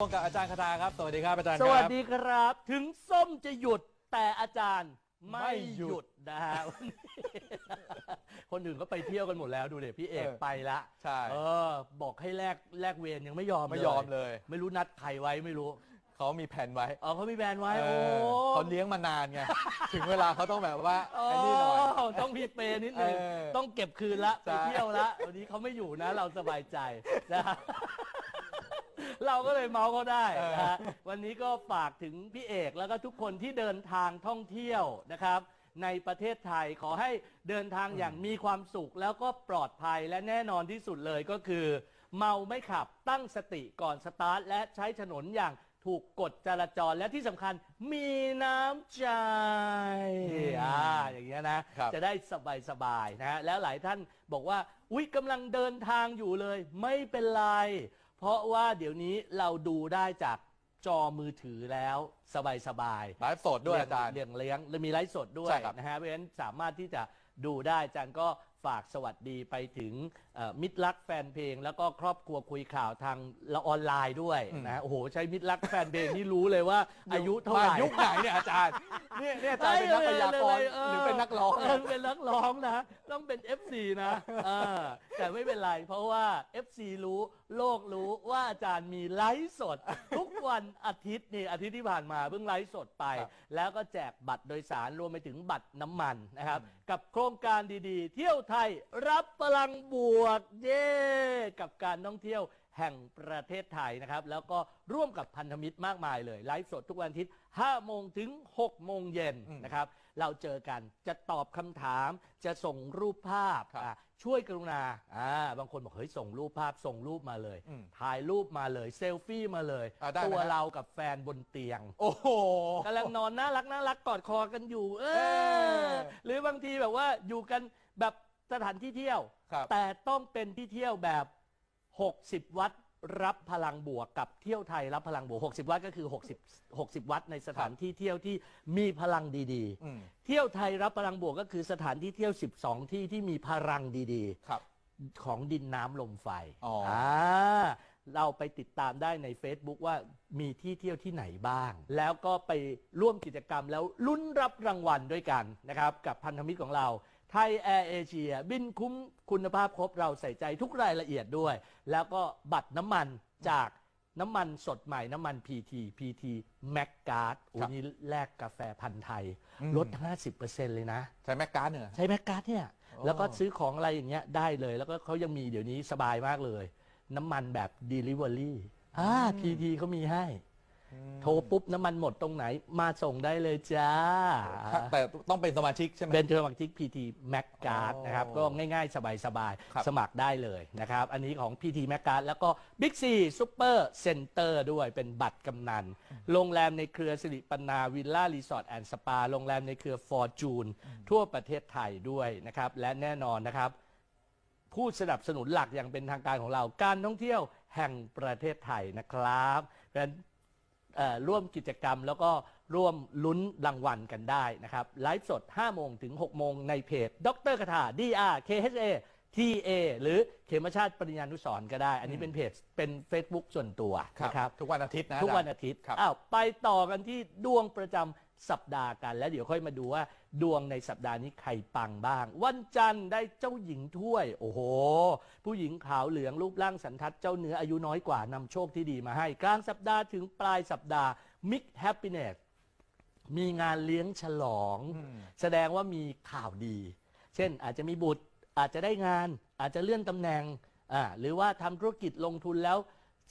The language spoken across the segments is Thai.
ร่วมกับอาจารย์คาทาครับ สวัสดีครับอาจารย์สครับ วัสดีครับ ถึงส้มจะหยุดแต่อาจารย์ไม่ไม่หยุดหยุดนะฮะวันนี้คนอื่นก็ไปเที่ยวกันหมดแล้วดูเดี๋ยวพี่เอกเออ ไปละใช่ เออ บอกให้แลกแลกเวรยังไม่ยอมไม่ยอมเลย ไม่รู้นัดใครไว้ไม่รู้เขามีแผนไว้เออเขามีแบรนด์ไว้เอโอ้อเขาเลี้ยงมานานไง ถึงเวลาเขาต้องแบบว่าโอ้ไอ้นี่หน่อย ต้องมีเปย์นิดนึงเออต้องเก็บคืนละใช่ ไปเที่ยวละวันนี้เขาไม่อยู่นะ เราสบายใจนะฮะ เราก็เลยเมาส์เขาได้นะฮะวันนี้ก็ฝากถึงพี่เอกแล้วก็ทุกคนที่เดินทางท่องเที่ยวนะครับ ในประเทศไทยขอให้เดินทางอย่างมีความสุขแล้วก็ปลอดภัยและแน่นอนที่สุดเลยก็คือ เมาไม่ขับตั้งสติก่อนสตาร์ทและใช้ถนนอย่างถูกกฎจราจรและที่สำคัญมีน้ำใจอ่าอย่างเงี้ยนะ ครับ จะได้สบายสบายๆนะฮะแล้วหลายท่านบอกว่า อุ๊ยกำลังเดินทางอยู่เลย ไม่เป็นไร เพราะว่าเดี๋ยวนี้เราดูได้จากจอมือถือแล้วสบายสบายๆไลฟ์สดด้วยอาจารย์ เลี้ยงเลี้ยงและมีไลฟ์สดด้วยใช่ครับ นะฮะเพราะฉะนั้นสามารถที่จะดูได้อาจารย์ก็ฝากสวัสดีไปถึงเอ่อ มิตรรักแฟนเพลง แล้วก็ครอบครัวคุยข่าวทางละออนไลน์ด้วยนะฮะโอ้โหใช้มิตรรักแฟนเพลงนี่รู้เลยว่า อายุเท่าไหร่มยุคไหนเนี่ยอาจารย์เนี่ยเนี่ยอาจารย์เป็นนักพยากรณ์หรือเป็นนักร้องเเป็นนักร้องนะ ต้องเป็น FC นะเออแต่ไม่เป็นไรเพราะว่า FC รู้โลกรู้ว่าอาจารย์มีไลฟ์สด ทุกวันอาทิตย์นี่อาทิตย์ที่ผ่านมาเพิ่งไลฟ์สดไปครับแล้วก็แจกบัตรโดยสารรวมไปถึงบัตรน้ำมันนะครับ กับโครงการดีๆ เที่ยวไทยรับพลังบวกเย้กับการท่องเที่ยวแห่งประเทศไทยนะครับ แล้วก็ร่วมกับพันธมิตรมากมายเลย ไลฟ์สดทุกวันอาทิตย์ 5 โมงถึง 6 โมงเย็นอืมนะครับ เราเจอกันจะตอบคำถามจะส่งรูปภาพครับอะช่วยกรุณาอ่าบางคนบอกเฮ้ยส่งรูปภาพส่งรูปมาเลย อืมถ่ายรูปมาเลยเซลฟี่มาเลย อะได้ไหมตัวฮะ เรากับแฟนบนเตียง โอ้โห กำลังนอนน่ารักน่ารักกอดคอกันอยู่ เอเอออ หรือบางทีแบบว่าอยู่กันแบบ สถานที่เที่ยว ครับ แต่ต้องเป็นที่เที่ยวแบบ 60 วัดรับพลังบวกกับเที่ยวไทยรับพลังบวก 60 วัดก็คือ 60 60 วัดในสถานที่เที่ยวที่มีพลังดีอืม ๆ เที่ยวไทยรับพลังบวกก็คือสถานที่เที่ยว 12 ที่ที่มีพลังดีครับๆของดินน้ำลมไฟอ๋ออ่าเราไปติดตามได้ใน Facebook ว่ามีที่เที่ยวที่ไหนบ้าง แล้วก็ไปร่วมกิจกรรมแล้วลุ้นรับรางวัลด้วยกันนะครับ กับพันธมิตรของเรา ไทยแอร์เอเชียบินคุ้มคุณภาพครบเราใส่ใจทุกรายละเอียดด้วย แล้วก็บัตรน้ำมันจากน้ำมันสดใหม่น้ำมัน PT PT m a c g a r d โอ้ครับนี่แลกกาแฟพันธุ์ไทยอืมลด 50%เลยนะ ใช้แมกการ์ดเนี่ย ใช้แมกการ์ดเนี่ยอ๋อแล้วก็ซื้อของอะไรอย่างเงี้ยได้เลย แล้วก็เขายังมีเดี๋ยวนี้สบายมากเลย น้ำมันแบบ Delivery อ่า PT เขามีให้ โทรปุ๊บน้ำมันหมดตรงไหน มาส่งได้เลยจ้า แต่ต้องเป็นสมาชิกใช่ไหม เป็นเทอร์มักทิก PT Mac Card อ๋อนะครับ ก็ง่ายๆ สบายครับ ๆ สมัครได้เลยนะครับ อันนี้ของ PT Mac Card แล้วก็ Big C Super Center ด้วยเป็นบัตรกำนัน โรงแรมในเครือสิริปนาวิลล่ารีสอร์ทแอนด์สปา โรงแรมในเครือ Fortune ทั่วประเทศไทยด้วยนะครับ และแน่นอนนะครับ ผู้สนับสนุนหลักอย่างเป็นทางการของเราการท่องเที่ยวแห่งประเทศไทยนะครับเพราะฉะนั้นเอ่อ ร่วมกิจกรรมแล้วก็ร่วมลุ้นรางวัลกันได้นะครับ ไลฟ์สด 5 โมงถึง 6 โมงในเพจดรคาถา DR KHA TA หรือเขมชาติปริญญานุสรณ์ก็ได้ อันนี้เป็นเพจเป็น Facebook ส่วนตัวครับนะครับทุกวันอาทิตย์นะทุกวันจรอาทิตย์ครับอ้าวไปต่อกันที่ดวงประจำสัปดาห์กัน แล้วเดี๋ยวค่อยมาดูว่า ดวงในสัปดาห์นี้ใครปังบ้าง วันจันทร์ได้เจ้าหญิงถ้วย โอ้โห ผู้หญิงขาวเหลืองรูปร่างสันทัดเจ้าเนื้ออายุน้อยกว่านำโชคที่ดีมาให้ กลางสัปดาห์ถึงปลายสัปดาห์ Mix Happiness มีงานเลี้ยงฉลองอืมแสดงว่ามีข่าวดี เช่นอาจจะมีบุตรอาจจะได้งานอาจจะเลื่อนตำแหน่งอ่าหรือว่าทำธุรกิจลงทุนแล้ว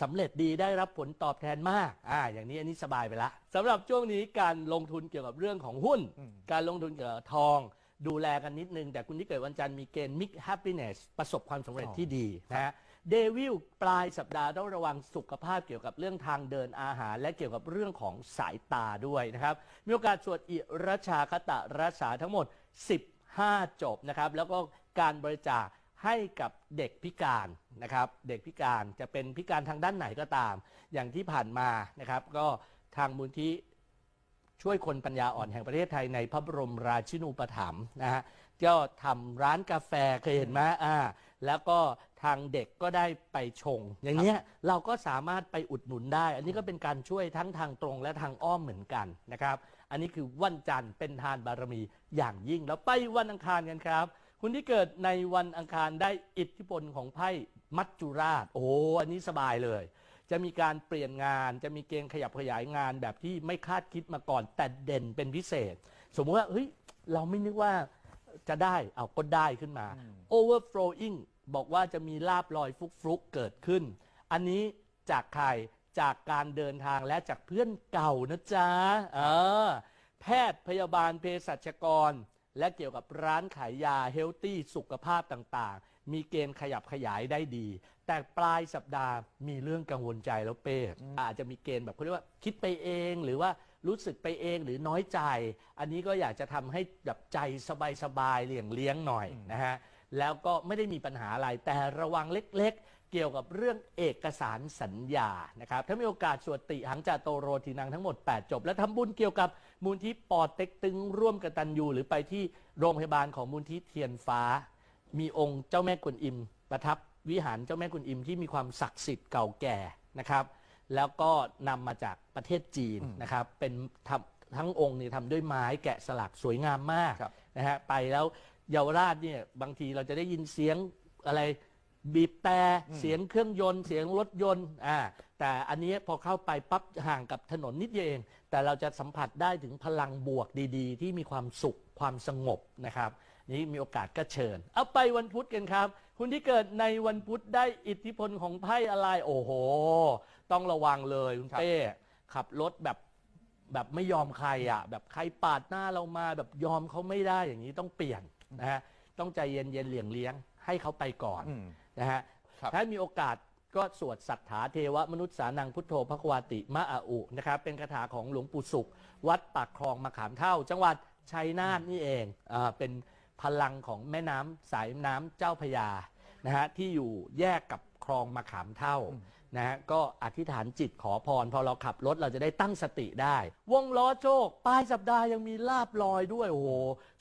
สำเร็จดีได้รับผลตอบแทนมาก อ่า อย่างนี้อันนี้สบายไปละสำหรับช่วงนี้การลงทุนเกี่ยวกับเรื่องของหุ้น อืม การลงทุนเกี่ยวกับทอง ดูแลกันนิดนึง แต่คุณที่เกิดวันจันทร์มีเกณฑ์ mix happiness ประสบความสำเร็จที่ดีนะฮะเดวิลปลายสัปดาห์ต้องระวังสุขภาพเกี่ยวกับเรื่องทางเดินอาหาร และเกี่ยวกับเรื่องของสายตาด้วยนะครับ มีโอกาสสวดอิรชาคตะรักษาทั้งหมด 15 จบนะครับ แล้วก็การบริจาค ให้กับเด็กพิการนะครับ เด็กพิการจะเป็นพิการทางด้านไหนก็ตาม อย่างที่ผ่านมานะครับ ก็ทางมูลที่ช่วยคนปัญญาอ่อนแห่งประเทศไทยในพระบรมราชินูปถัมภ์นะฮะก็ทำร้านกาแฟเคยเห็นไหมอ่า แล้วก็ทางเด็กก็ได้ไปชง อย่างเนี้ยเราก็สามารถไปอุดหนุนได้ อันนี้ก็เป็นการช่วยทั้งทางตรงและทางอ้อมเหมือนกันนะครับ อันนี้คือวันจันทร์เป็นทานบารมีอย่างยิ่งแล้วไปวันอังคารกันครับ คุณที่เกิดในวันอังคารได้อิทธิพลของไพ่มัจจุราช โอ้โหอันนี้สบายเลย จะมีการเปลี่ยนงานจะมีเกณฑ์ขยับขยายงานแบบที่ไม่คาดคิดมาก่อน แต่เด่นเป็นพิเศษ สมมติว่าเฮ้ยเราไม่นึกว่าจะได้เอาก็ได้ขึ้นมา overflowing บอกว่าจะมีลาบลอยฟลุกฟลุกๆเกิดขึ้น อันนี้จากใครจากการเดินทางและจากเพื่อนเก่านะจ๊ะเออแพทย์พยาบาลเภสัชกร และเกี่ยวกับร้านขายยาเฮลตี้สุขภาพต่างๆ มีเกณฑ์ขยับขยายได้ดี แต่ปลายสัปดาห์มีเรื่องกังวลใจแล้วเป้อาจจะมีเกณฑ์แบบเขาเรียกว่าคิดไปเองหรือว่ารู้สึกไปเองหรือน้อยใจ อันนี้ก็อยากจะทำให้แบบใจสบายๆเลี่ยงเลี้ยงหน่อยนะฮะแล้วก็ไม่ได้มีปัญหาอะไรแต่ระวังเล็กๆ เกี่ยวกับเรื่องเอกสารสัญญานะครับ ถ้ามีโอกาสสวดติหังจาโตโรทีนังทั้งหมด 8 จบ และทำบุญเกี่ยวกับมูลที่ปอเต็กตึงร่วมกตันยูหรือไปที่โรงพยาบาลของมูลที่เทียนฟ้า มีองค์เจ้าแม่กวนอิม ประทับวิหารเจ้าแม่กวนอิมที่มีความศักดิ์สิทธิ์เก่าแก่นะครับ แล้วก็นำมาจากประเทศจีนนะครับ เป็นทำทั้งองค์เนี่ยทำด้วยไม้แกะสลักสวยงามมากครับนะฮะไปแล้วเยาวราชเนี่ยบางทีเราจะได้ยินเสียงอะไร บีบแต่เสียงเครื่องยนต์เสียงรถยนต์อ่าแต่อันนี้พอเข้าไปปั๊บห่างกับถนนนิดเดียวเอง แต่เราจะสัมผัสได้ถึงพลังบวกดี ๆ ที่มีความสุขความสงบนะครับ นี่มีโอกาสก็เชิญ เอาไปวันพุธกันครับ คุณที่เกิดในวันพุธได้อิทธิพลของไพ่อะไรโอ้โห ต้องระวังเลยคุณครับเป้ขับรถแบบแบบไม่ยอมใครอะ แบบใครปาดหน้าเรามาแบบยอมเขาไม่ได้อย่างนี้ต้องเปลี่ยนนะฮะต้องใจเย็นเย็นๆเหลี่ยงเลี้ยง ให้เขาไปก่อนอืม นะฮะครับ ถ้ามีโอกาสก็สวดสัทธาเทวมนุษย์สานังพุทโธพระควาติมะอาอุนะครับเป็นคาถาของหลวงปู่สุข วัดปากคลองมะขามเท่า จังหวัดชัยนาทนี่เองอ่าเป็นพลังของแม่น้ำสายน้ำเจ้าพระยานะฮะที่อยู่แยกกับคลองมะขามเท่านะฮะก็อธิษฐานจิตขอพร พอเราขับรถเราจะได้ตั้งสติได้ วงล้อโชคปลายสัปดาห์ยังมีลาบลอยด้วยโอ้โห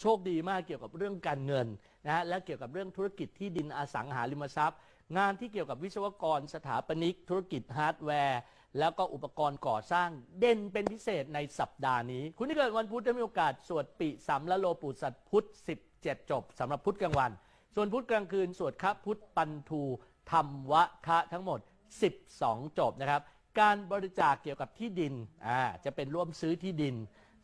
โชคดีมากเกี่ยวกับเรื่องการเงิน นะฮะและเกี่ยวกับเรื่องธุรกิจที่ดินอสังหาริมทรัพย์ งานที่เกี่ยวกับวิศวกรสถาปนิก ธุรกิจฮาร์ดแวร์ แล้วก็อุปกรณ์ก่อสร้างเด่นเป็นพิเศษในสัปดาห์นี้ คุณที่เกิดวันพุธจะมีโอกาสสวดปิสัมละโลปุสัตพุธ17 จบสำหรับพุธกลางวัน ส่วนพุธกลางคืนสวดคะพุธปันทูธรรมวะคะทั้งหมด 12 จบนะครับ การบริจาคเกี่ยวกับที่ดินอ่าจะเป็นร่วมซื้อที่ดิน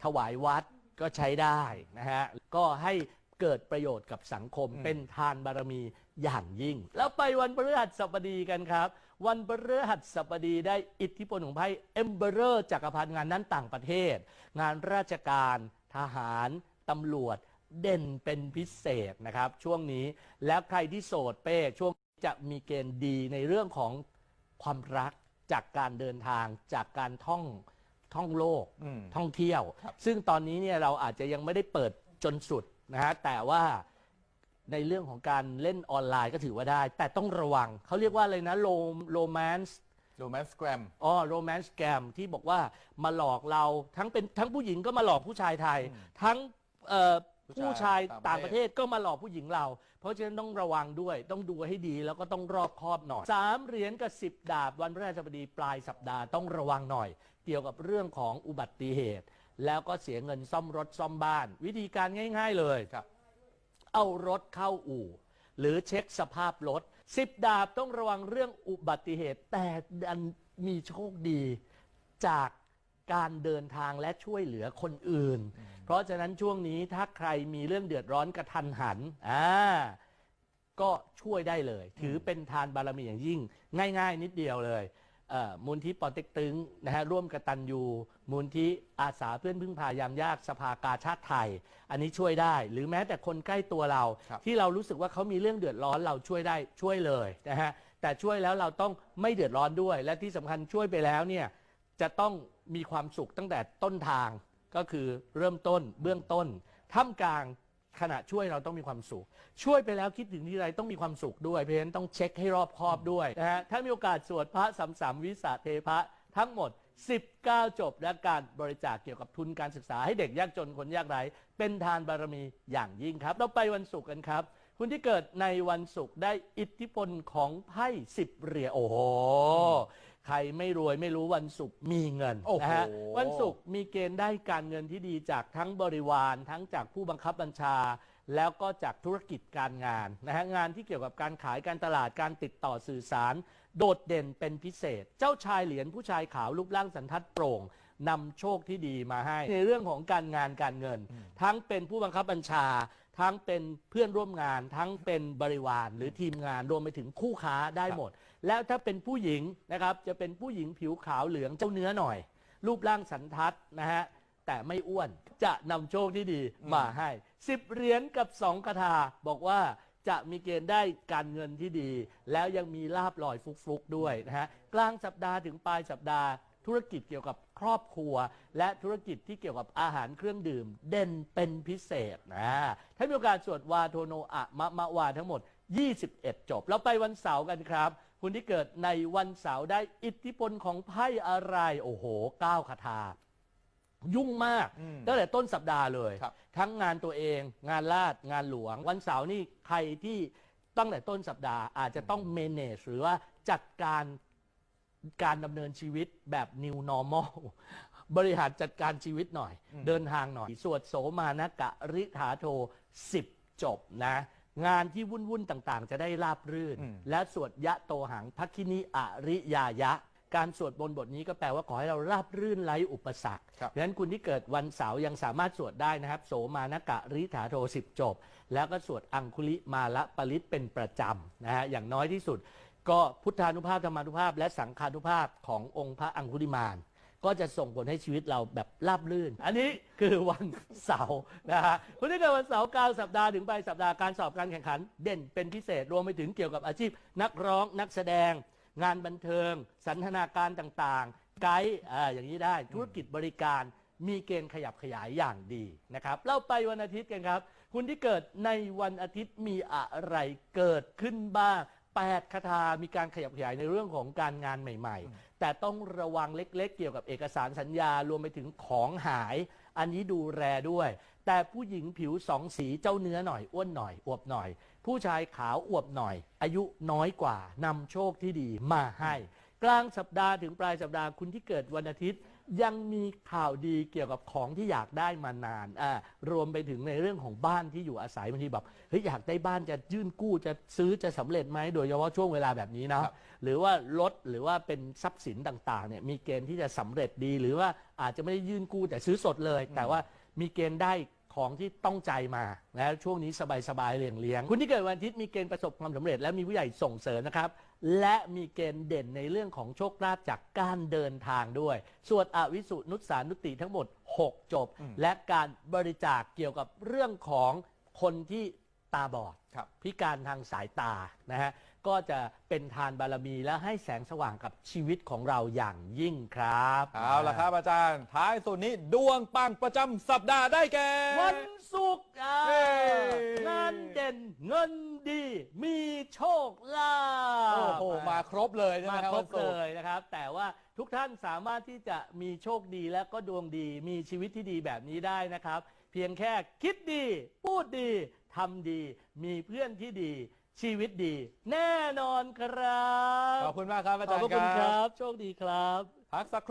ถวายวัดก็ใช้ได้นะฮะก็ให้ เกิดประโยชน์กับสังคม เป็นทานบารมีอย่างยิ่ง แล้วไปวันพฤหัสบดีกันครับ วันพฤหัสบดีได้อิทธิพลของไพ่เอมเบอร์จักรพรรดิงานนั้นต่างประเทศ งานราชการ ทหารตำรวจเด่นเป็นพิเศษนะครับ ช่วงนี้แล้วใครที่โสดเป้ช่วงนี้จะมีเกณฑ์ดีในเรื่องของความรักจากการเดินทางจากการท่องท่องโลกอืมท่องเที่ยวครับซึ่งตอนนี้เนี่ยเราอาจจะยังไม่ได้เปิดจนสุด นะฮะแต่ว่าในเรื่องของการเล่นออนไลน์ก็ถือว่าได้ แต่ต้องระวัง เขาเรียกว่าอะไรนะโรโรแมนส์โรแมนส์แกรมอ๋อโรแมนส์แกมที่บอกว่ามาหลอกเราทั้งเป็นทั้งผู้หญิงก็มาหลอกผู้ชายไทยอืมทั้งเอ่อผู้ผู้ชาชายยต่าต่างงปประระเทเทศศก็มาหลอกผู้หญิงเรา เพราะฉะนั้นต้องระวังด้วย ต้องดูให้ดีแล้วก็ต้องรอบคอบหน่อยสามเหรียญกับสิบดาบวันพฤหัสบดีปลายสัปดาห์ต้องระวังหน่อย เกี่ยวกับเรื่องของอุบัติเหตุ แล้วก็เสียเงินซ่อมรถซ่อมบ้าน วิธีการง่าย ๆเลยครับ เอารถเข้าอู่ หรือเช็คสภาพรถสิบดาบต้องระวังเรื่องอุบัติเหตุ แต่ดันมีโชคดีจากการเดินทางและช่วยเหลือคนอื่น เพราะฉะนั้นช่วงนี้ถ้าใครมีเรื่องเดือดร้อนกระทันหันอ่าก็ช่วยได้เลย ถือเป็นทานบารมีอย่างยิ่ง ง่าย ๆ นิดเดียวเลยเอ่อ มูลที่ปอเต็กตึงนะฮะร่วมกตันยูมูลที่อาสาเพื่อนพึ่งพายามยากสภากาชาติไทย อันนี้ช่วยได้ หรือแม้แต่คนใกล้ตัวเรา ครับที่เรารู้สึกว่าเขามีเรื่องเดือดร้อนเราช่วยได้ช่วยเลยนะฮะแต่ช่วยแล้วเราต้องไม่เดือดร้อนด้วย และที่สำคัญช่วยไปแล้วเนี่ยจะต้องมีความสุขตั้งแต่ต้นทางก็คือเริ่มต้นเบื้องต้นท่ามกลาง ขณะช่วยเราต้องมีความสุข ช่วยไปแล้วคิดถึงที่ไรต้องมีความสุขด้วยเพราะฉะนั้นต้องเช็คให้รอบคอบด้วยนะฮะถ้ามีโอกาสสวดพระสัมสามวิสาเทพะทั้งหมด 19 จบ และการบริจาคเกี่ยวกับทุนการศึกษาให้เด็กยากจนคนยากไร้ เป็นทานบารมีอย่างยิ่งครับ เราไปวันศุกร์กันครับ คุณที่เกิดในวันศุกร์ได้อิทธิพลของไพ่สิบเหรียญโอ้โห ใครไม่รวยไม่รู้วันศุกร์มีเงินโอ้โห นะฮะวันศุกร์มีเกณฑ์ได้การเงินที่ดีจากทั้งบริวาร ทั้งจากผู้บังคับบัญชา แล้วก็จากธุรกิจการงานนะฮะงานที่เกี่ยวกับการขายการตลาดการติดต่อสื่อสาร โดดเด่นเป็นพิเศษ เจ้าชายเหรียญผู้ชายขาวรูปร่างสันทัดโปร่งนำโชคที่ดีมาให้ ในเรื่องของการงานการเงิน ทั้งเป็นผู้บังคับบัญชา ทั้งเป็นเพื่อนร่วมงาน ทั้งเป็นบริวารหรือทีมงานรวมไปถึงคู่ค้าได้หมด แล้วถ้าเป็นผู้หญิงนะครับจะเป็นผู้หญิงผิวขาวเหลืองเจ้าเนื้อหน่อย รูปร่างสันทัดนะฮะแต่ไม่อ้วนจะนำโชคที่ดีมาให้สิบเหรียญกับสองคาถาบอกว่าจะมีเกณฑ์ได้การเงินที่ดี แล้วยังมีลาบลอยฟุกๆด้วยนะฮะกลางสัปดาห์ถึงปลายสัปดาห์ ธุรกิจเกี่ยวกับครอบครัว และธุรกิจที่เกี่ยวกับอาหารเครื่องดื่ม เด่นเป็นพิเศษนะถ้ามีโอกาสสวดวาโทโนอะมะมะวาทั้งหมด 21 จบ แล้วไปวันเสาร์กันครับ คุณที่เกิดในวันเสาร์ได้อิทธิพลของไพ่อะไร โอ้โหก้าวคาถายุ่งมากอืมตั้งแต่ต้นสัปดาห์เลย ครับทั้งงานตัวเอง งานลาดงานหลวง วันเสาร์นี่ใครที่ตั้งแต่ต้นสัปดาห์อาจจะต้อง manage หรือว่าจัดการการดำเนินชีวิตแบบ new normal บริหารจัดการชีวิตหน่อยเดินทางหน่อย สวดโสมานกะริถาโท 10 จบนะ งานที่วุ่นๆต่างๆ จะได้ราบรื่น อืม และสวดยะโตหังพักคินิอริยายะ การสวดบนต์บทนี้ก็แปลว่าขอให้เราราบรื่นไร้อุปสรรคครับ ดังนั้นคุณที่เกิดวันเสาร์ยังสามารถสวดได้นะครับ โสมานกะริถาโทสิบจบ แล้วก็สวดอังคุลิมาละปริตเป็นประจำนะฮะอย่างน้อยที่สุด ก็พุทธานุภาพธรรมานุภาพและสังฆานุภาพขององค์พระอังคุลิมาน ก็จะส่งผลให้ชีวิตเราแบบราบรื่น อันนี้คือวันเสาร์นะฮะคุณที่เกิดวันเสาร์กลางสัปดาห์ถึงปลายสัปดาห์การสอบการแข่งขัน เด่นเป็นพิเศษรวมไปถึงเกี่ยวกับอาชีพ นักร้องนักแสดง งานบันเทิง สันทนาการต่างๆ ไกด์อ่าอย่างนี้ได้ธุรกิจบริการมีเกณฑ์ขยับขยายอย่างดีนะครับเราไปวันอาทิตย์กันครับ คุณที่เกิดในวันอาทิตย์มีอะไรเกิดขึ้นบ้างแปดคาถามีการขยับขยายในเรื่องของการงานใหม่ ๆ แต่ต้องระวังเล็กๆ เกี่ยวกับเอกสารสัญญารวมไปถึงของหาย อันนี้ดูแลด้วย แต่ผู้หญิงผิวสองสีเจ้าเนื้อหน่อยอ้วนหน่อยอวบหน่อย ผู้ชายขาวอวบหน่อย อายุน้อยกว่านำโชคที่ดีมาให้ กลางสัปดาห์ถึงปลายสัปดาห์คุณที่เกิดวันอาทิตย์ ยังมีข่าวดีเกี่ยวกับของที่อยากได้มานานอ่ารวมไปถึงในเรื่องของบ้านที่อยู่อาศัยบางทีแบบเฮ้ยอยากได้บ้านจะยื่นกู้จะซื้อจะสำเร็จไหมโดยเฉพาะช่วงเวลาแบบนี้นะครับหรือว่ารถหรือว่าเป็นทรัพย์สินต่างๆเนี่ยมีเกณฑ์ที่จะสำเร็จดี หรือว่าอาจจะไม่ได้ยื่นกู้แต่ซื้อสดเลย แต่ว่ามีเกณฑ์ได้ ของที่ต้องใจมาแล้วช่วงนี้สบายๆเลี้ยงเลี้ยงๆคุณที่เกิดวันอาทิตย์มีเกณฑ์ประสบความสำเร็จ และมีผู้ใหญ่ส่งเสริมนะครับ และมีเกณฑ์เด่นในเรื่องของโชคลาภจากการเดินทางด้วย สวดอวิสุนุสานุติทั้งหมด 6 จบ และการบริจาคเกี่ยวกับเรื่องของคนที่ตาบอดครับพิการทางสายตานะฮะ ก็จะเป็นทานบารมีและให้แสงสว่างกับชีวิตของเราอย่างยิ่งครับ เอาละครับอาจารย์ ท้ายสุดนี้ดวงปังประจำสัปดาห์ได้แก่ วันศุกร์อ่าเย้ งานเด่นเงินดี มีโชคลาภ โอ้โหมาครบเลยใช่ไหมมาครับครบวันศุเลกร์ยนะครับ แต่ว่าทุกท่านสามารถที่จะมีโชคดีและก็ดวงดี มีชีวิตที่ดีแบบนี้ได้นะครับ เพียงแค่คิดดี พูดดีทำดี มีเพื่อนที่ดี ชีวิตดี แน่นอนครับ ขอบคุณมากครับอาขจาอบรพระย์คุณคครัรับบโชคดีครับ พักสักครู่